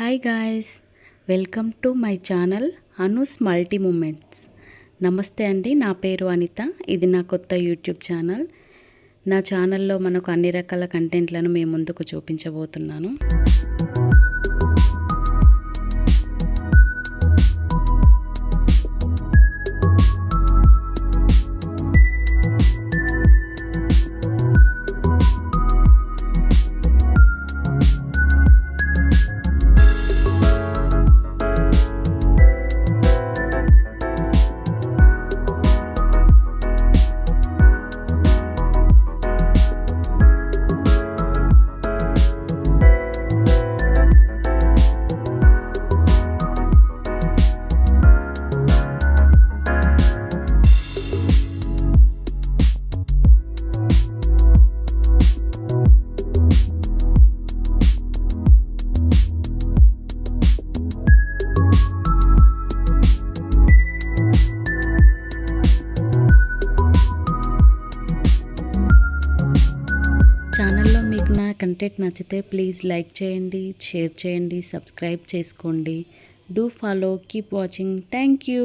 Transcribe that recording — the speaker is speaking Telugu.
Hi guys welcome to my channel Anu's multi moments నమస్తే అండి నా పేరు అనిత ఇది నా కొత్త యూట్యూబ్ ఛానల్ నా ఛానల్లో మనకు అన్ని రకాల కంటెంట్లను మేము ముందుకు చూపించబోతున్నాను. ఛానల్లో మీకు నా కంటెంట్ నచ్చితే ప్లీజ్ లైక్ చేయండి షేర్ చేయండి సబ్స్క్రైబ్ చేసుకోండి. Do follow keep watching. Thank you.